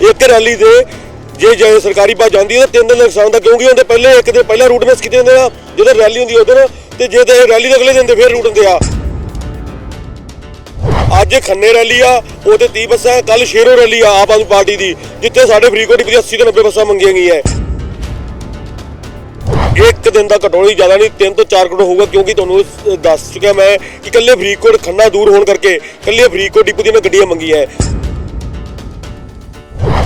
ਇੱਕ ਰੈਲੀ ਦੇ ਜੇ ਜੇ ਸਰਕਾਰੀ ਬੱਸ ਜਾਂਦੀ ਹੈ ਤਾਂ ਤਿੰਨ ਦਿਨ ਦਾ ਨੁਕਸਾਨ ਦਾ ਕਿਉਂਕਿ ਉਹਦੇ ਪਹਿਲੇ ਇੱਕ ਦਿਨ ਪਹਿਲਾਂ ਰੂਟ ਮਿਸ ਕੀਤੇ ਹੁੰਦੇ ਆ, ਜਦੋਂ ਰੈਲੀ ਹੁੰਦੀ ਉਦੋਂ ਤੇ ਜੇ ਤੇ ਰੈਲੀ ਦੇ ਅਗਲੇ ਦਿਨ ਤੇ ਫਿਰ ਰੂਟ ਹੁੰਦੇ ਆ। ਅੱਜ ਖੰਨੇ ਰੈਲੀ ਆ ਉਹ ਤੇ 30 ਬੱਸਾਂ ਕੱਲ ਸ਼ੇਰੋ ਰੈਲੀ ਆ ਆਪ ਆਦਮੀ ਪਾਰਟੀ ਦੀ, ਜਿੱਥੇ ਸਾਡੇ ਫਰੀਦਕੋਟ ਦੀ 80 ਤੋਂ 90 ਬੱਸਾਂ ਮੰਗੀਆਂ ਗਈਆਂ ਇੱਕ ਦਿਨ ਦਾ ਘਟੋਲੀ ਜ਼ਿਆਦਾ ਨਹੀਂ 3 ਤੋਂ 4 ਕਰੋੜ ਹੋਊਗਾ, ਕਿਉਂਕਿ ਤੁਹਾਨੂੰ ਦੱਸ ਚੁੱਕਿਆ ਮੈਂ ਕਿ ਕੱਲੇ ਫਰੀਦਕੋਟ ਖੰਨਾ ਦੂਰ ਹੋਣ ਕਰਕੇ ਕੱਲੇ ਫਰੀਦਕੋਟ ਡਿਪੂ ਦੀਆਂ ਗੱਡੀਆਂ ਮੰਗੀਆਂ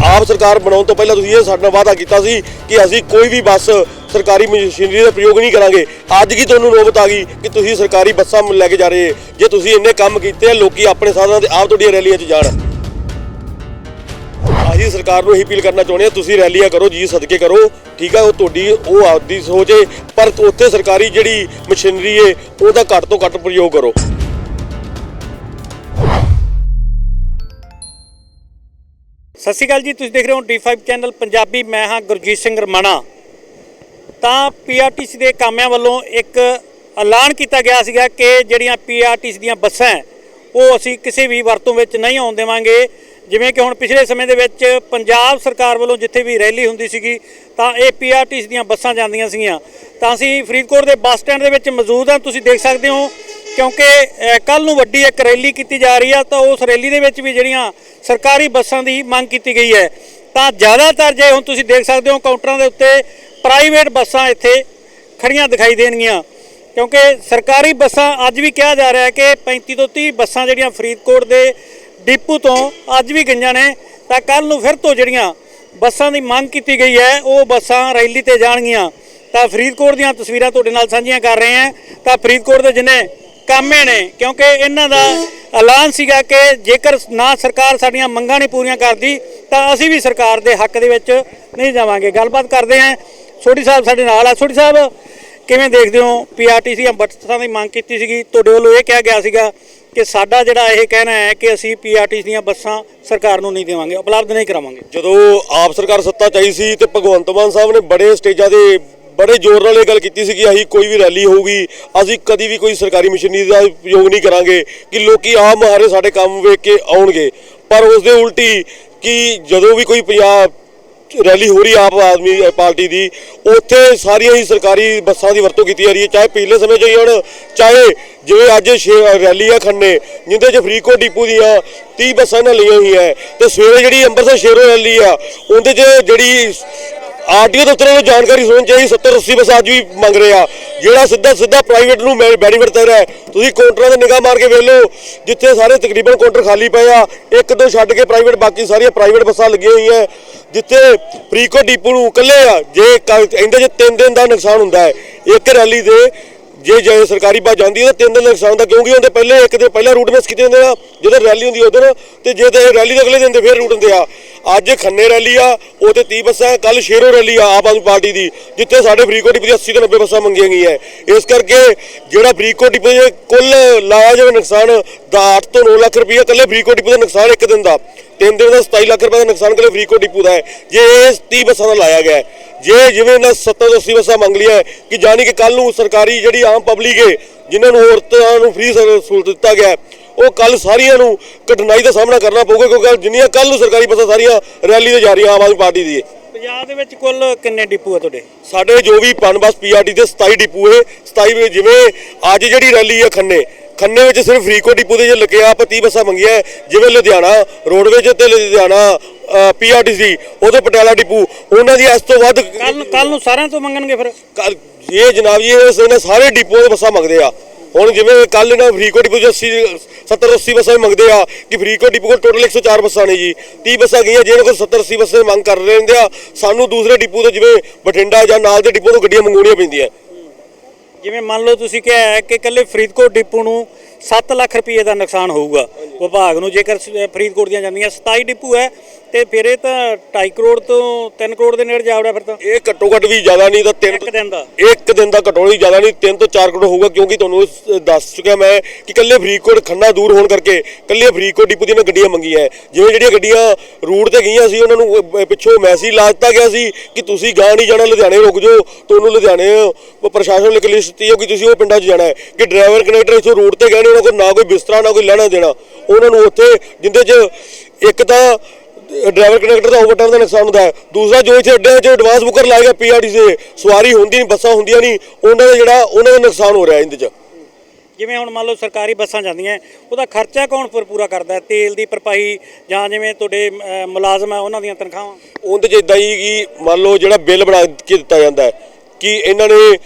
ਆਪ ਸਰਕਾਰ ਬਣਾਉਣ ਤੋਂ ਪਹਿਲਾਂ ਤੁਸੀਂ ਇਹ ਸਾਡੇ ਨਾਲ ਵਾਅਦਾ ਕੀਤਾ ਸੀ ਕਿ ਅਸੀਂ ਕੋਈ ਵੀ ਬੱਸ ਸਰਕਾਰੀ ਮਸ਼ੀਨਰੀ ਦਾ ਪ੍ਰਯੋਗ ਨਹੀਂ ਕਰਾਂਗੇ। ਅੱਜ ਕੀ ਤੁਹਾਨੂੰ ਨੋਬਤ ਆ ਗਈ ਕਿ ਤੁਸੀਂ ਸਰਕਾਰੀ ਬੱਸਾਂ ਲੈ ਕੇ ਜਾ ਰਹੇ ਜੇ? ਤੁਸੀਂ ਇੰਨੇ ਕੰਮ ਕੀਤੇ ਆ, ਲੋਕੀ ਆਪਣੇ ਸਾਧਨਾਂ ਤੇ ਆਪ ਤੁਹਾਡੀਆਂ ਰੈਲੀਆਂ 'ਚ ਜਾਣ। ਅਸੀਂ ਸਰਕਾਰ ਨੂੰ ਇਹੀ ਅਪੀਲ ਕਰਨਾ ਚਾਹੁੰਦੇ ਹਾਂ ਤੁਸੀਂ ਰੈਲੀਆਂ ਕਰੋ, ਜੀ ਸਦਕੇ ਕਰੋ, ਠੀਕ ਹੈ ਉਹ ਤੁਹਾਡੀ, ਉਹ ਆਪਦੀ ਸੋਚ ਹੈ ਪਰ ਉੱਥੇ ਸਰਕਾਰੀ ਜਿਹੜੀ ਮਸ਼ੀਨਰੀ ਹੈ ਉਹਦਾ ਘੱਟ ਤੋਂ ਘੱਟ ਪ੍ਰਯੋਗ ਕਰੋ। ਸਤਿ ਸ਼੍ਰੀ ਅਕਾਲ ਜੀ, ਤੁਸੀਂ ਦੇਖ ਰਹੇ ਹੋ D5 ਚੈਨਲ ਪੰਜਾਬੀ, ਮੈਂ ਹਾਂ ਗੁਰਜੀਤ ਸਿੰਘ ਰਮਾਣਾ। ਤਾਂ ਪੀਆਰਟੀਸੀ ਦੇ ਕਾਮਿਆਂ ਵੱਲੋਂ ਇੱਕ ਐਲਾਨ ਕੀਤਾ ਗਿਆ ਸੀਗਾ ਕਿ ਜਿਹੜੀਆਂ ਪੀਆਰਟੀਸੀ ਦੀਆਂ ਬੱਸਾਂ ਉਹ ਅਸੀਂ ਕਿਸੇ ਵੀ ਵਰਤੋਂ ਵਿੱਚ ਨਹੀਂ ਆਉਣ ਦੇਵਾਂਗੇ। ਜਿਵੇਂ ਕਿ ਹੁਣ ਪਿਛਲੇ ਸਮੇਂ ਦੇ ਵਿੱਚ ਪੰਜਾਬ ਸਰਕਾਰ ਵੱਲੋਂ ਜਿੱਥੇ ਵੀ ਰੈਲੀ ਹੁੰਦੀ ਸੀਗੀ, ਤਾਂ ਇਹ ਪੀਆਰਟੀਸੀ ਦੀਆਂ ਬੱਸਾਂ ਜਾਂਦੀਆਂ ਸੀਗੀਆਂ। ਤਾਂ ਅਸੀਂ ਫਰੀਦਕੋਟ ਦੇ ਬੱਸ ਸਟੈਂਡ ਦੇ ਵਿੱਚ ਮੌਜੂਦ ਹਾਂ, ਤੁਸੀਂ ਦੇਖ ਸਕਦੇ ਹੋ ਕਿਉਂਕਿ ਕੱਲ ਨੂੰ ਵੱਡੀ ਇੱਕ ਰੈਲੀ ਕੀਤੀ ਜਾ ਰਹੀ ਆ, ਤਾਂ ਉਸ ਰੈਲੀ ਦੇ ਵਿੱਚ ਵੀ ਜਿਹੜੀਆਂ ਸਰਕਾਰੀ ਬੱਸਾਂ ਦੀ ਮੰਗ ਕੀਤੀ ਗਈ ਹੈ। ਤਾਂ ਜ਼ਿਆਦਾਤਰ ਜੇ ਹੁਣ ਤੁਸੀਂ ਦੇਖ ਸਕਦੇ ਹੋ, ਕਾਊਂਟਰਾਂ ਦੇ ਉੱਤੇ ਪ੍ਰਾਈਵੇਟ ਬੱਸਾਂ ਇੱਥੇ ਖੜੀਆਂ ਦਿਖਾਈ ਦੇਣਗੀਆਂ। ਕਿਉਂਕਿ ਸਰਕਾਰੀ ਬੱਸਾਂ ਅੱਜ ਵੀ ਕਿਹਾ ਜਾ ਰਿਹਾ ਹੈ ਕਿ 35 ਤੋਂ 30 ਬੱਸਾਂ ਜਿਹੜੀਆਂ ਫਰੀਦਕੋਟ ਦੇ ਡਿਪੂ ਤੋਂ ਅੱਜ ਵੀ ਗਈਆਂ ਨੇ, ਤਾਂ ਕੱਲ ਨੂੰ ਫਿਰ ਤੋਂ ਜਿਹੜੀਆਂ ਬੱਸਾਂ ਦੀ ਮੰਗ ਕੀਤੀ ਗਈ ਹੈ, ਉਹ ਬੱਸਾਂ ਰੈਲੀ ਤੇ ਜਾਣਗੀਆਂ। ਤਾਂ ਫਰੀਦਕੋਟ ਦੀਆਂ ਤਸਵੀਰਾਂ ਤੁਹਾਡੇ ਨਾਲ ਸਾਂਝੀਆਂ ਕਰ ਰਹੇ ਹਾਂ। ਤਾਂ ਫਰੀਦਕੋਟ ਦੇ ਜਿੰਨੇ ਕਾਮੇ ਨੇ, ਕਿਉਂਕਿ ਇਹਨਾਂ ਦਾ ਐਲਾਨ ਸੀਗਾ ਕਿ ਜੇਕਰ ਨਾ ਸਰਕਾਰ ਸਾਡੀਆਂ ਮੰਗਾਂ ਨਹੀਂ ਪੂਰੀਆਂ ਕਰਦੀ, ਤਾਂ ਅਸੀਂ ਵੀ ਸਰਕਾਰ ਦੇ ਹੱਕ ਦੇ ਵਿੱਚ ਨਹੀਂ ਜਾਵਾਂਗੇ। ਗੱਲਬਾਤ ਕਰਦੇ ਹਾਂ। ਛੋਟੀ ਸਾਹਿਬ ਸਾਡੇ ਨਾਲ ਆ। ਛੋਟੀ ਸਾਹਿਬ, ਕਿਵੇਂ ਦੇਖਦੇ ਹੋ? ਪੀਆਰਟੀਸੀ ਦੀਆਂ ਬੱਸਾਂ ਦੀ ਮੰਗ ਕੀਤੀ ਸੀਗੀ। ਤੁਹਾਡੇ ਵੱਲੋਂ ਇਹ ਕਿਹਾ ਗਿਆ ਸੀਗਾ ਕਿ ਸਾਡਾ ਜਿਹੜਾ ਇਹ ਕਹਿਣਾ ਹੈ ਕਿ ਅਸੀਂ ਪੀਆਰਟੀਸੀ ਦੀਆਂ ਬੱਸਾਂ ਸਰਕਾਰ ਨੂੰ ਨਹੀਂ ਦੇਵਾਂਗੇ, ਉਪਲਬਧ ਨਹੀਂ ਕਰਾਵਾਂਗੇ। ਜਦੋਂ ਆਪ ਸਰਕਾਰ ਸੱਤਾ ਚਾਹੀ ਸੀ ਤੇ ਭਗਵੰਤ ਮਾਨ ਸਾਹਿਬ ਨੇ ਬੜੇ ਸਟੇਜਾਂ ਦੇ ਬੜੇ ਜ਼ੋਰ ਨਾਲ ਇਹ ਗੱਲ ਕੀਤੀ ਸੀ ਕਿ ਅਸੀਂ ਕੋਈ ਵੀ ਰੈਲੀ ਹੋਊਗੀ, ਅਸੀਂ ਕਦੀ ਵੀ ਕੋਈ ਸਰਕਾਰੀ ਮਸ਼ੀਨਰੀ ਦਾ ਉਪਯੋਗ ਨਹੀਂ ਕਰਾਂਗੇ ਕਿ ਲੋਕੀ ਆਮ ਮਹਾਰੇ ਸਾਡੇ ਕੰਮ ਵੇਖ ਕੇ ਆਉਣਗੇ। ਪਰ ਉਸ ਦੇ ਉਲਟੀ ਕਿ ਜਦੋਂ ਵੀ ਕੋਈ ਪੰਜਾਬ ਰੈਲੀ ਹੋ ਰਹੀ ਆਪ ਆਦਮੀ ਪਾਰਟੀ ਦੀ, ਉੱਥੇ ਸਾਰੀਆਂ ਹੀ ਸਰਕਾਰੀ ਬੱਸਾਂ ਦੀ ਵਰਤੋਂ ਕੀਤੀ ਜਾ ਰਹੀ ਹੈ, ਚਾਹੇ ਪਿਛਲੇ ਸਮੇਂ 'ਚ ਹੀ ਹੋਣ, ਚਾਹੇ ਜਿਵੇਂ ਅੱਜ ਛੇ- ਰੈਲੀ ਆ ਖੰਨੇ, ਜਿੰਦੇ 'ਚ ਫਰੀਦਕੋਟ ਡਿਪੂ ਦੀਆਂ 30 ਬੱਸਾਂ ਨਾਲ ਲਈਆਂ ਹੋਈਆਂ ਹੈ ਤੇ ਸਵੇਰੇ ਜਿਹੜੀ ਅੰਮ੍ਰਿਤਸਰ ਸ਼ੇਰੋ ਰੈਲੀ ਆ, ਉਹਦੇ 'ਚ ਜਿਹੜੀ ਆਰਟੀਓ ਦਫ਼ਤਰਾਂ ਨੂੰ ਜਾਣਕਾਰੀ ਸੁਣਨ ਚਾਹੀਦੀ 70 80 ਬੱਸਾਂ ਅੱਜ ਵੀ ਮੰਗ ਰਹੇ ਆ। ਜਿਹੜਾ ਸਿੱਧਾ ਸਿੱਧਾ ਪ੍ਰਾਈਵੇਟ ਨੂੰ ਬੈਨੀਫਿਟ ਦੇ ਰਿਹਾ ਤੁਸੀਂ ਕਾਊਂਟਰਾਂ ਤੇ ਨਿਗਾਹ ਮਾਰ ਕੇ ਵੇਖ ਲਓ, ਜਿੱਥੇ ਸਾਰੇ ਤਕਰੀਬਨ ਕਾਊਂਟਰ ਖਾਲੀ ਪਏ ਆ, ਇੱਕ ਦੋ ਛੱਡ ਕੇ ਪ੍ਰਾਈਵੇਟ ਬਾਕੀ ਸਾਰੀਆਂ ਪ੍ਰਾਈਵੇਟ ਬੱਸਾਂ ਲੱਗੀਆਂ ਹੋਈਆਂ ਜਿੱਥੇ ਫਰੀਕੋ ਡੀਪੂ ਨੂੰ ਇਕੱਲੇ ਆ, ਜੇ ਕ- ਇਹਦੇ 'ਚ ਤਿੰਨ ਦਿਨ ਦਾ ਨੁਕਸਾਨ ਹੁੰਦਾ ਹੈ, ਇੱਕ ਰੈਲੀ ਦੇ ਜੇ ਜੇ ਸਰਕਾਰੀ ਬੱਸ ਜਾਂਦੀ ਹੈ ਤਾਂ ਤਿੰਨ ਦਿਨ ਦਾ ਨੁਕਸਾਨ ਦਾ ਕਿਉਂਕਿ ਉਹਦੇ ਪਹਿਲੇ ਇੱਕ ਦਿਨ ਪਹਿਲਾਂ ਰੂਟ ਮਿਸ ਕੀਤੇ ਹੁੰਦੇ ਆ ਜਦੋਂ ਰੈਲੀ ਹੁੰਦੀ ਉਦੋਂ, ਤੇ ਜੇ ਤੇ ਰੈਲੀ ਦੇ ਅਗਲੇ ਦਿਨ ਦੇ ਫਿਰ ਰੂਟ ਹੁੰਦੇ ਆ। ਅੱਜ ਖੰਨੇ ਰੈਲੀ ਆ, ਉਹ ਤੇ 30 ਬੱਸਾਂ ਕੱਲ ਸ਼ੇਰੋ ਰੈਲੀ ਆ, ਆਪ ਆਦਮੀ ਪਾਰਟੀ ਦੀ, ਜਿੱਥੇ ਸਾਡੇ ਫਰੀਦਕੋਟ ਡਿਪੂ ਦੀ 80 ਤੋਂ 90 ਬੱਸਾਂ ਮੰਗੀਆਂ ਗਈਆਂ ਇਸ ਕਰਕੇ ਜਿਹੜਾ ਫਰੀਦਕੋਟ ਡਿਪੂ ਦੇ ਕੁੱਲ ਲਾਇਆ ਜਾਵੇ ਨੁਕਸਾਨ ਦਾ 8 ਤੋਂ 9 ਲੱਖ ਰੁਪਏ ਕੱਲੇ ਫਰੀਦਕੋਟ ਡਿਪੂ ਦਾ ਨੁਕਸਾਨ ਇੱਕ ਦਿਨ ਦਾ। ਤਿੰਨ ਦਿਨ ਦਾ 27 ਲੱਖ ਰੁਪਏ ਦਾ ਨੁਕਸਾਨ ਕੱਲੇ ਫਰੀਕੋਟ ਡਿਪੂ ਦਾ ਹੈ। ਜੇ ਇਹ 30 ਬੱਸਾਂ ਦਾ ਲਾਇਆ ਗਿਆ ਜੇ ਜਿਵੇਂ ਇਹਨਾਂ 70 ਤੋਂ 80 ਬੱਸਾਂ ਮੰਗ ਲਿਆ ਕਿ ਜਾਨੀ ਕਿ ਕੱਲ ਨੂੰ ਸਰਕਾਰੀ ਜਿਹੜੀ ਆਮ ਪਬਲਿਕ ਹੈ ਜਿਨ੍ਹਾਂ ਨੂੰ ਔਰਤਾਂ ਨੂੰ ਫ੍ਰੀ ਸਹੂਲਤ ਦਿੱਤਾ ਗਿਆ ਉਹ ਕੱਲ ਸਾਰੀਆਂ ਨੂੰ ਕਠਿਨਾਈ ਦਾ ਸਾਹਮਣਾ ਕਰਨਾ ਪਊਗਾ ਕਿਉਂਕਿ ਜਿੰਨੀਆਂ ਕੱਲ ਨੂੰ ਸਰਕਾਰੀ ਬੱਸਾਂ ਸਾਰੀਆਂ ਰੈਲੀ ਤੇ ਜਾ ਰਹੀਆਂ ਆਮ ਆਦਮੀ ਪਾਰਟੀ ਦੀ ਪੰਜਾਬ ਦੇ ਵਿੱਚ ਕੁੱਲ ਕਿੰਨੇ ਡਿਪੂ ਆ ਤੁਹਾਡੇ? ਸਾਡੇ ਜੋ ਵੀ ਪਨਬਸ ਪੀਆਰਟੀ ਦੇ 27 ਡਿਪੂ ਹੈ 27 ਵਿੱਚ ਜਿਵੇਂ ਅੱਜ ਜਿਹੜੀ ਰੈਲੀ ਹੈ ਖੰਨੇ ਖੰਨੇ ਵਿੱਚ ਸਿਰਫ ਫਰੀਦਕੋਟ ਡਿਪੂ ਦੇ ਜੇ ਲੱਗੇ ਆ ਆਪਾਂ 30 ਬੱਸਾਂ ਮੰਗੀਆਂ। ਜਿਵੇਂ ਲੁਧਿਆਣਾ ਰੋਡਵੇਜ ਤੇ ਲੁਧਿਆਣਾ ਪੀਆਰਟੀਸੀ ਉਹਦੇ ਪਟਿਆਲਾ ਡਿਪੂ। ਉਹਨਾਂ ਦੀ ਇਸ ਤੋਂ ਵੱਧ ਕੱਲ ਕੱਲ ਨੂੰ ਸਾਰਿਆਂ ਤੋਂ ਮੰਗਣਗੇ ਫਿਰ। ਇਹ ਜਨਾਬ ਜੀ ਇਹ ਇਹਨਾਂ ਸਾਰੇ ਡਿਪੂਆਂ ਦੇ ਬੱਸਾਂ ਮੰਗਦੇ ਆ। ਹੁਣ ਜਿਵੇਂ ਕੱਲ ਇਹਨਾਂ ਫਰੀਦਕੋਟ ਡਿਪੂ 'ਚ 80 70 80 ਬੱਸਾਂ ਮੰਗਦੇ ਆ ਕਿ ਫਰੀਦਕੋਟ ਡਿਪੂ ਕੋਲ ਟੋਟਲ 104 ਬੱਸਾਂ ਨੇ ਜੀ। 30 ਬੱਸਾਂ ਗਈਆਂ ਜਿਹਨਾਂ ਕੋਲ 70 80 ਬੱਸਾਂ ਮੰਗ ਕਰ ਰਹੇ ਹੁੰਦੇ ਆ। ਸਾਨੂੰ ਦੂਸਰੇ ਡਿਪੂ ਤੋਂ ਜਿਵੇਂ ਬਠਿੰਡਾ ਜਾਂ ਨਾਲ ਦੇ ਡਿਪੂ ਤੋਂ ਗੱਡੀਆਂ ਮੰਗਾਉਣੀਆਂ ਪੈਂਦੀਆਂ। ਜਿਵੇਂ ਮੰਨ ਲਓ ਤੁਸੀਂ ਕਿਹਾ ਹੈ ਕਿ ਇਕੱਲੇ ਫਰੀਦਕੋਟ ਡਿਪੂ ਨੂੰ 7 ਲੱਖ ਰੁਪਏ ਦਾ ਨੁਕਸਾਨ ਹੋਊਗਾ ਵਿਭਾਗ ਨੂੰ। ਜੇਕਰ ਫਰੀਦਕੋਟ ਦੀਆਂ ਜਾਂਦੀਆਂ 27 ਡਿਪੂ ਹੈ ਤੇ ਫਿਰ ਇਹ ਤਾਂ 2.5 ਕਰੋੜ ਤੋਂ 3 ਕਰੋੜ ਦੇ ਨੇੜੇ ਜਾ ਵੜਿਆ ਫਿਰ ਤਾਂ। ਇਹ ਘੱਟੋ ਘੱਟ ਵੀ ਜ਼ਿਆਦਾ ਨਹੀਂ ਤਾਂ ਤਿੰਨ ਇੱਕ ਦਿਨ ਦਾ। ਇੱਕ ਦਿਨ ਦਾ ਘਟੋਲੀ ਜ਼ਿਆਦਾ ਨਹੀਂ 3 ਤੋਂ 4 ਕਰੋੜ ਹੋਊਗਾ ਕਿਉਂਕਿ ਤੁਹਾਨੂੰ ਦੱਸ ਚੁੱਕਿਆ ਮੈਂ ਕਿ ਕੱਲੇ ਫਰੀਦਕੋਟ ਖੰਨਾ ਦੂਰ ਹੋਣ ਕਰਕੇ ਕੱਲੇ ਫਰੀਦਕੋਟ ਡਿਪੂ ਦੀਆਂ ਗੱਡੀਆਂ ਮੰਗੀਆਂ ਹੈ। ਜਿਵੇਂ ਜਿਹੜੀਆਂ ਗੱਡੀਆਂ ਰੂਟ ਤੇ ਗਈਆਂ ਸੀ ਉਹਨਾਂ ਨੂੰ ਪਿੱਛੋਂ ਮੈਸੇਜ ਲਾ ਦਿੱਤਾ ਗਿਆ ਸੀ ਕਿ ਤੁਸੀਂ ਗਾਂ ਨਹੀਂ ਜਾਣਾ ਲੁਧਿਆਣੇ ਰੁਕ ਜਾਓ ਤੁਹਾਨੂੰ ਲੁਧਿਆਣੇ ਪ੍ਰਸ਼ਾਸਨ ਨੇ ਲਿਖ ਦਿੱਤੀ ਹੈ ਕਿ ਤੁਸੀਂ ਉਹ ਪਿੰਡਾਂ 'ਚ ਜਾਣਾ ਹੈ ਕਿ ਡਰਾਈਵਰ ਕਨੈਕਟਰ ਇੱਥੋਂ ਰੂਟ ਤੇ ਗਏ ਨੇ ਉਹਨਾਂ ਕੋਲ ਨਾ ਕੋਈ ਬਿਸਤਰਾ ਨਾ ਕੋਈ ਲੈਣਾ ਦੇਣਾ। ਉਹਨਾਂ ਨੂੰ ਉੱਥੇ ਜਿੰਦੇ 'ਚ ਇੱਕ ਤਾਂ ਡਰਾਈਵਰ ਕੰਡਕਟਰ ਦਾ ਓਵਰਟਾਈਮ ਦਾ ਨੁਕਸਾਨ ਹੁੰਦਾ ਹੈ। ਦੂਸਰਾ ਜੋ ਇੱਥੇ ਅੱਡੇ 'ਚ ਐਡਵਾਂਸ ਬੁੱਕਰ ਲਾਏਗਾ ਪੀਆਰਟੀਸੀ ਦੇ ਸਵਾਰੀ ਹੁੰਦੀ ਨਹੀਂ ਬੱਸਾਂ ਹੁੰਦੀਆਂ ਨਹੀਂ ਉਹਨਾਂ ਦਾ ਜਿਹੜਾ ਉਹਨਾਂ ਦਾ ਨੁਕਸਾਨ ਹੋ ਰਿਹਾ ਇਹਦੇ 'ਚ। ਜਿਵੇਂ ਹੁਣ ਮੰਨ ਲਓ ਸਰਕਾਰੀ ਬੱਸਾਂ ਜਾਂਦੀਆਂ ਉਹਦਾ ਖਰਚਾ ਕੌਣ ਪੂਰਾ ਕਰਦਾ? ਤੇਲ ਦੀ ਭਰਪਾਈ ਜਾਂ ਜਿਵੇਂ ਤੁਹਾਡੇ ਮੁਲਾਜ਼ਮ ਹੈ ਉਹਨਾਂ ਦੀਆਂ ਤਨਖਾਹਾਂ? ਉਹਦੇ 'ਚ ਇਦਾਂ ਹੀ ਕਿ ਮੰਨ ਲਓ ਜਿਹੜਾ ਬਿੱਲ ਬਣਾ ਕੇ ਦਿੱਤਾ ਜਾਂਦਾ ਹੈ ਕਿ ਇਹਨਾਂ ਨੇ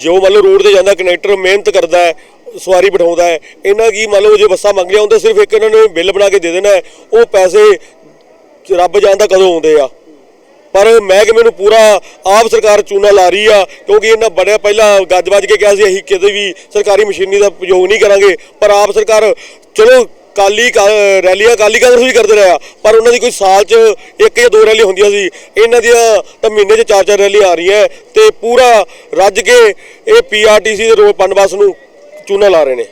ਜੋ ਮੰਨ ਲਓ ਰੋਡ ਤੇ ਜਾਂਦਾ ਕੰਡਕਟਰ ਮਿਹਨਤ ਕਰਦਾ ਹੈ ਸਵਾਰੀ ਬਿਠਾਉਂਦਾ ਹੈ। ਇਹਨਾਂ ਕੀ ਮੰਨ ਲਓ ਜੇ ਬੱਸਾਂ ਮੰਗੀਆਂ ਹੁੰਦੇ, ਸਿਰਫ ਇੱਕ ਇਹਨਾਂ ਨੇ ਬਿੱਲ ਬਣਾ ਕੇ ਦੇ ਦੇਣਾ ਹੈ। ਉਹ ਪੈਸੇ ਰੱਬ ਜਾਣਦਾ ਕਦੋਂ ਆਉਂਦੇ ਆ। ਪਰ ਮਹਿਕਮੇ ਨੂੰ ਪੂਰਾ ਆਪ ਸਰਕਾਰ ਚੂਨਾ ਲਾ ਰਹੀ ਆ, ਕਿਉਂਕਿ ਇਹਨਾਂ ਬੜਿਆ ਪਹਿਲਾਂ ਗੱਜ ਵੱਜ ਕੇ ਕਿਹਾ ਸੀ, ਅਸੀਂ ਕਿਤੇ ਵੀ ਸਰਕਾਰੀ ਮਸ਼ੀਨੀ ਦਾ ਉਪਯੋਗ ਨਹੀਂ ਕਰਾਂਗੇ। ਪਰ ਆਪ ਸਰਕਾਰ, ਚਲੋ ਕਾਲੀ ਕਾ- ਰੈਲੀਆਂ ਕਾਲੀ ਕਾਂਗਰਸ ਵੀ ਕਰਦੇ ਰਿਹਾ ਪਰ ਉਹਨਾਂ ਦੀ ਕੋਈ ਸਾਲ 'ਚ ਇੱਕ ਜਾਂ ਦੋ ਰੈਲੀ ਹੁੰਦੀਆਂ ਸੀ। ਇਹਨਾਂ ਦੀਆਂ ਤਾਂ ਮਹੀਨੇ 'ਚ ਚਾਰ ਚਾਰ ਰੈਲੀ ਆ ਰਹੀਆਂ ਤੇ ਪੂਰਾ ਰੱਜ ਕੇ ਇਹ ਪੀਆਰਟੀਸੀ ਦੇ ਰੋਡ ਪਨਬਸ ਨੂੰ ਚੂਨਾ ਲਾ ਰਹੇ ਨੇ।